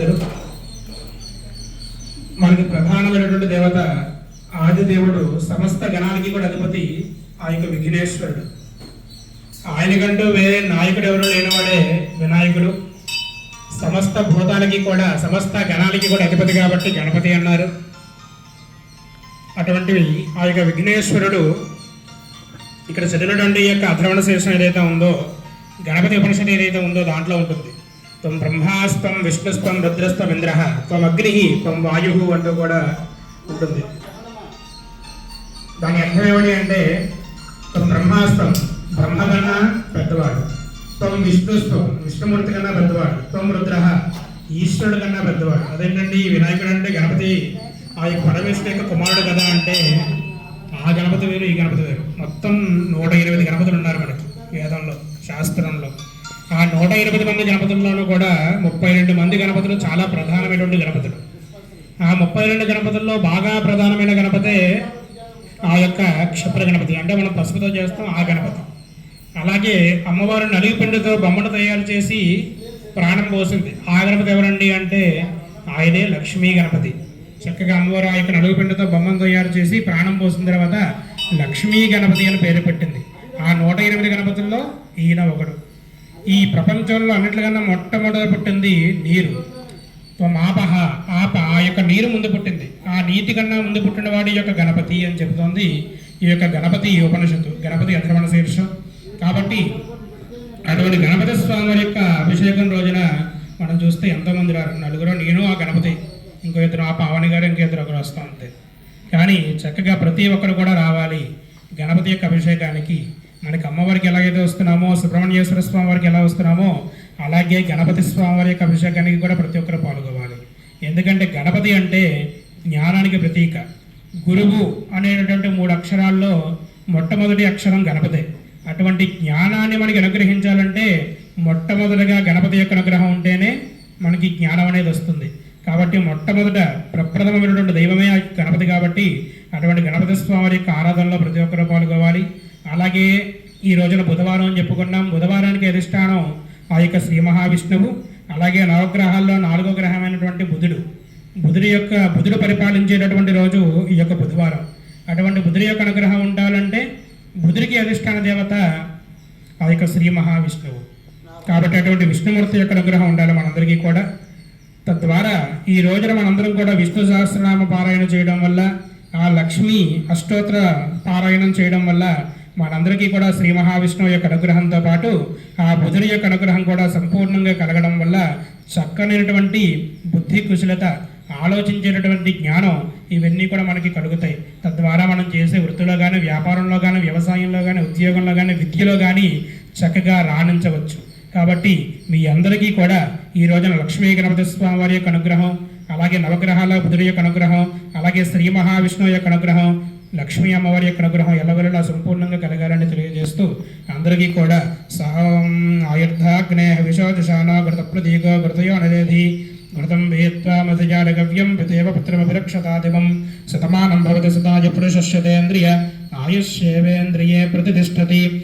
బెదరు మనకి ప్రధానమైనటువంటి దేవత ఆదిదేవుడు సమస్త గణానికి కూడా అధిపతి ఆ యొక్క విఘ్నేశ్వరుడు. ఆయనకంటూ వేరే నాయకుడు ఎవరు లేనివాడే వినాయకుడు. సమస్త భూతాలకి కూడా సమస్త గణాలకి కూడా అధిపతి కాబట్టి గణపతి అన్నారు. అటువంటివి ఆ యొక్క విఘ్నేశ్వరుడు ఇక్కడ చదివినటువంటి యొక్క అధ్రవణ శేషం ఏదైతే ఉందో గణపతి ఉపనిషత్తు ఏదైతే ఉందో దాంట్లో ఉంటుంది. త్వం బ్రహ్మాస్తం విష్ణుస్తం రుద్రస్తం ఇంద్ర. త్వం అగ్ని త్వం వాయు అంటూ కూడా ఉంటుంది. దాని అర్థం ఏమిటి అంటే త్వం బ్రహ్మాస్తం బ్రహ్మ కన్నా పెద్దవాడు. త్వం విష్ణుస్తం విష్ణుమూర్తి కన్నా పెద్దవాడు. త్వం రుద్ర ఈశ్వరుడు కన్నా పెద్దవాడు. అదేంటండి? ఈ వినాయకుడు అంటే గణపతి. ఆ యొక్క పరమేశ్వరు యొక్క కుమారుడు కదా అంటే ఆ గణపతి వేరు ఈ గణపతి వేరు. మొత్తం నూట ఎనిమిది గణపతులు ఉన్నారు మనకి వేదంలో శాస్త్రంలో. నూట ఎనిమిది మంది గణపతుల్లోనూ కూడా ముప్పై రెండు మంది గణపతులు చాలా ప్రధానమైనటువంటి గణపతులు. ఆ ముప్పై రెండు గణపతుల్లో బాగా ప్రధానమైన గణపతే ఆ యొక్క క్షిప్ర గణపతి. అంటే మనం పసుపుతో చేస్తాం ఆ గణపతి. అలాగే అమ్మవారు నలుగు పిండితో బొమ్మను తయారు చేసి ప్రాణం పోసింది. ఆ గణపతి ఎవరండి అంటే ఆయనే లక్ష్మీ గణపతి. చక్కగా అమ్మవారు ఆ యొక్క నలుగుపిండితో బొమ్మను తయారు చేసి ప్రాణం పోసిన తర్వాత లక్ష్మీ గణపతి అని పేరు పెట్టింది. ఆ నూట ఎనిమిది గణపతుల్లో ఈయన ఒకడు. ఈ ప్రపంచంలో అన్నిటికన్నా మొట్టమొదటి పుట్టింది నీరు. ఆపహ ఆప ఆ యొక్క నీరు ముందు పుట్టింది. ఆ నీటి కన్నా ముందు పుట్టిన వాడి యొక్క గణపతి అని చెబుతోంది. ఈ యొక్క గణపతి ఉపనిషత్తు గణపతి అధ్రమణ శీర్షం. కాబట్టి అటువంటి గణపతి స్వామి యొక్క అభిషేకం రోజున మనం చూస్తే ఎంతోమంది రారు నలుగురు నేను ఆ గణపతి ఇంకో ఇద్దరు ఆ పావని గారు ఇంకో ఇద్దరు ఒకరు వస్తూ ఉంది కానీ చక్కగా ప్రతి ఒక్కరు కూడా రావాలి. గణపతి యొక్క అభిషేకానికి మనకి అమ్మవారికి ఎలాగైతే వస్తున్నామో సుబ్రహ్మణ్యేశ్వర స్వామి వారికి ఎలా వస్తున్నామో అలాగే గణపతి స్వామి వారి యొక్క అభిషేకానికి కూడా ప్రతి ఒక్కరు పాల్గొవాలి. ఎందుకంటే గణపతి అంటే జ్ఞానానికి ప్రతీక. గురువు అనేటటువంటి మూడు అక్షరాల్లో మొట్టమొదటి అక్షరం గణపతే. అటువంటి జ్ఞానాన్ని మనకి అనుగ్రహించాలంటే మొట్టమొదటిగా గణపతి యొక్క అనుగ్రహం ఉంటేనే మనకి జ్ఞానం అనేది వస్తుంది. కాబట్టి మొట్టమొదట ప్రప్రథమమైనటువంటి దైవమే గణపతి కాబట్టి అటువంటి గణపతి స్వామి వారి యొక్క ఆరాధనలో ప్రతి ఒక్కరూ పాల్గొవాలి. అలాగే ఈ రోజున బుధవారం అని చెప్పుకున్నాం. బుధవారానికి అధిష్టానం ఆ యొక్క శ్రీ మహావిష్ణువు అలాగే నవగ్రహాల్లో నాలుగో గ్రహమైనటువంటి బుధుడు. బుధుడి యొక్క బుధుడు పరిపాలించేటటువంటి రోజు ఈ యొక్క బుధవారం. అటువంటి బుధుడి యొక్క అనుగ్రహం ఉండాలంటే బుధుడికి అధిష్టాన దేవత ఆ యొక్క శ్రీ మహావిష్ణువు. కాబట్టి అటువంటి విష్ణుమూర్తి యొక్క అనుగ్రహం ఉండాలి మనందరికీ కూడా. తద్వారా ఈ రోజున మనందరం కూడా విష్ణు సహస్రనామ పారాయణ చేయడం వల్ల ఆ లక్ష్మి అష్టోత్తర పారాయణం చేయడం వల్ల మనందరికీ కూడా శ్రీ మహావిష్ణువు యొక్క అనుగ్రహంతో పాటు ఆ బుధుని యొక్క అనుగ్రహం కూడా సంపూర్ణంగా కలగడం వల్ల చక్కనైనటువంటి బుద్ధి కుశలత ఆలోచించేటటువంటి జ్ఞానం ఇవన్నీ కూడా మనకి కలుగుతాయి. తద్వారా మనం చేసే వృత్తిలో కానీ వ్యాపారంలో కానీ వ్యవసాయంలో కానీ ఉద్యోగంలో కానీ విద్యలో కానీ చక్కగా రాణించవచ్చు. కాబట్టి మీ అందరికీ కూడా ఈ రోజున లక్ష్మీ గణపతి స్వామి వారి యొక్క అనుగ్రహం అలాగే నవగ్రహాల బుధుడి యొక్క అనుగ్రహం అలాగే శ్రీ మహావిష్ణువు యొక్క అనుగ్రహం లక్ష్మీ అమ్మవారి యొక్క అనుగ్రహం ఎల్లవెల్లలా సంపూర్ణంగా కలగాలని తెలియజేస్తూ అందరికీ కూడా సహం ఆయుర్ధాగ్నే విశోదశాన ఘృత ప్రతీక ఘృతయో నరేధి ఘృతం వేత్వామతిజాలగవ్యం పితేవ పుత్రమభిరక్షతాదివం శతమానం భవతి సదాయ పురుషస్యతేంద్రియ ఆయుష్యేవేంద్రియే ప్రతిష్టతి.